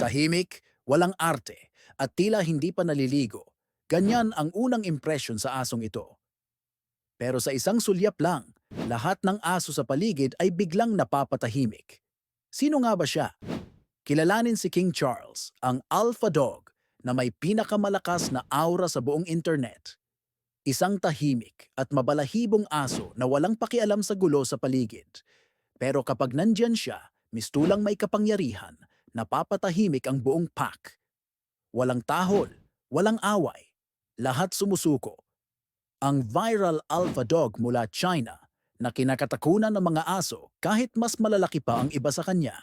Tahimik, walang arte, at tila hindi pa naliligo. Ganyan ang unang impresyon sa asong ito. Pero sa isang sulyap lang, lahat ng aso sa paligid ay biglang napapatahimik. Sino nga ba siya? Kilalanin si King Charles, ang alpha dog na may pinakamalakas na aura sa buong internet. Isang tahimik at mabalahibong aso na walang pakialam sa gulo sa paligid. Pero kapag nandyan siya, mistulang may kapangyarihan, napapatahimik ang buong pack. Walang tahol, walang away, lahat sumusuko. Ang viral alpha dog mula China na kinakatakunan ng mga aso kahit mas malalaki pa ang iba sa kanya.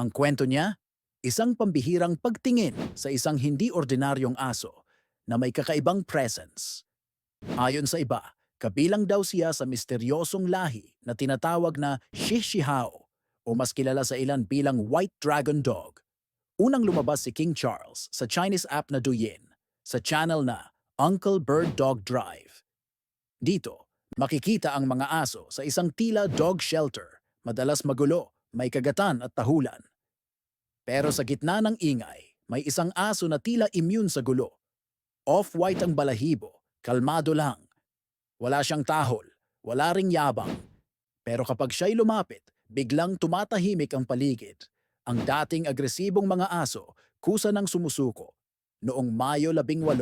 Ang kwento niya, isang pambihirang pagtingin sa isang hindi ordinaryong aso na may kakaibang presence. Ayon sa iba, kabilang daw siya sa misteryosong lahi na tinatawag na Shishihao o mas kilala sa ilan bilang White Dragon Dog. Unang lumabas si King Charles sa Chinese app na Douyin sa channel na Uncle Bird Dog Drive. Dito, makikita ang mga aso sa isang tila dog shelter, madalas magulo, may kagatan at tahulan. Pero sa gitna ng ingay, may isang aso na tila immune sa gulo. Off-white ang balahibo, kalmado lang. Wala siyang tahol, wala ring yabang. Pero kapag siya'y lumapit, biglang tumatahimik ang paligid. Ang dating agresibong mga aso, kusa ng sumusuko. Noong Mayo 18,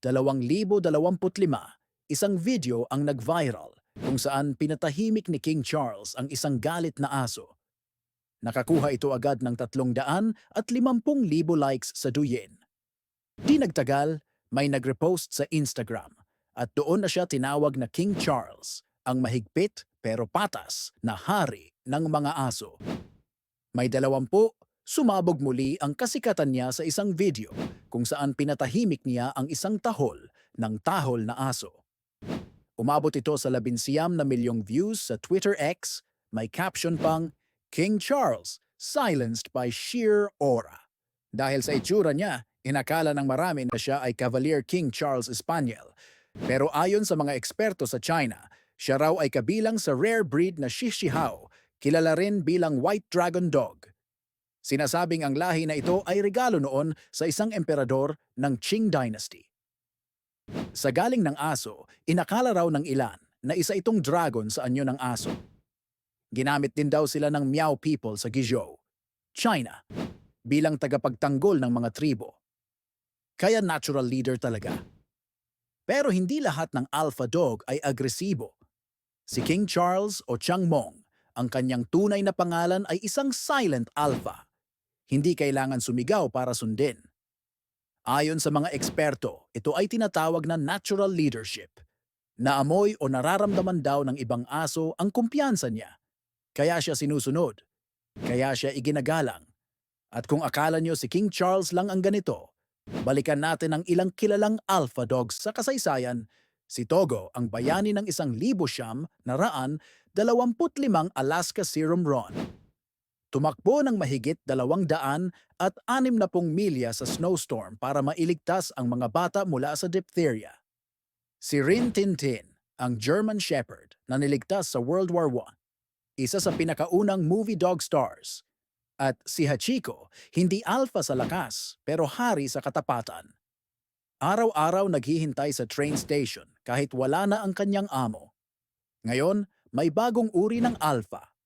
2025, isang video ang nag-viral kung saan pinatahimik ni King Charles ang isang galit na aso. Nakakuha ito agad ng 300 at 50,000 likes sa Douyin. Di nagtagal, may nag-repost sa Instagram at doon na siya tinawag na King Charles, ang mahigpit pero patas na hari ng mga aso. May dalawampu, sumabog muli ang kasikatan niya sa isang video kung saan pinatahimik niya ang isang tahol ng tahol na aso. Umabot ito sa labinsiyam na milyong views sa Twitter X, may caption pang, King Charles, silenced by sheer aura. Dahil sa itsura niya, inakala ng marami na siya ay Cavalier King Charles Espanyol. Pero ayon sa mga eksperto sa China, siya raw ay kabilang sa rare breed na Shishihao, kilala rin bilang White Dragon Dog. Sinasabing ang lahi na ito ay regalo noon sa isang emperador ng Qing Dynasty. Sa galing ng aso, inakala raw ng ilan na isa itong dragon sa anyo ng aso. Ginamit din daw sila ng Miao people sa Guizhou, China, bilang tagapagtanggol ng mga tribo. Kaya natural leader talaga. Pero hindi lahat ng alpha dog ay agresibo. Si King Charles o Chang Mong, ang kanyang tunay na pangalan ay isang silent alpha. Hindi kailangan sumigaw para sundin. Ayon sa mga eksperto, ito ay tinatawag na natural leadership. Naamoy o nararamdaman daw ng ibang aso ang kumpiyansa niya. Kaya siya sinusunod. Kaya siya iginagalang. At kung akala niyo si King Charles lang ang ganito, balikan natin ang ilang kilalang alpha dogs sa kasaysayan. Si Togo ang bayani ng isang libo siyam na raan 25 Alaska Serum Ron. Tumakbo ng mahigit dalawang daan at anim na pong milya sa snowstorm para mailigtas ang mga bata mula sa diphtheria. Si Rin Tintin, ang German Shepherd na niligtas sa World War I, isa sa pinakaunang movie dog stars. At si Hachiko, hindi alpha sa lakas pero hari sa katapatan. Araw-araw naghihintay sa train station kahit wala na ang kanyang amo. Ngayon, may bagong uri ng alpha.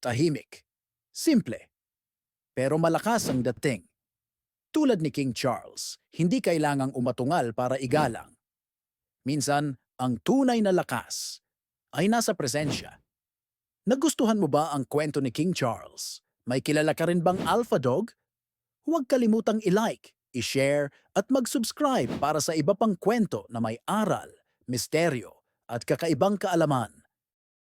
Tahimik. Simple. Pero malakas ang dating. Tulad ni King Charles, hindi kailangang umatungal para igalang. Minsan, ang tunay na lakas ay nasa presensya. Nagustuhan mo ba ang kwento ni King Charles? May kilala ka rin bang alpha dog? Huwag kalimutang i-like, i-share at mag-subscribe para sa iba pang kwento na may aral, misteryo at kakaibang kaalaman.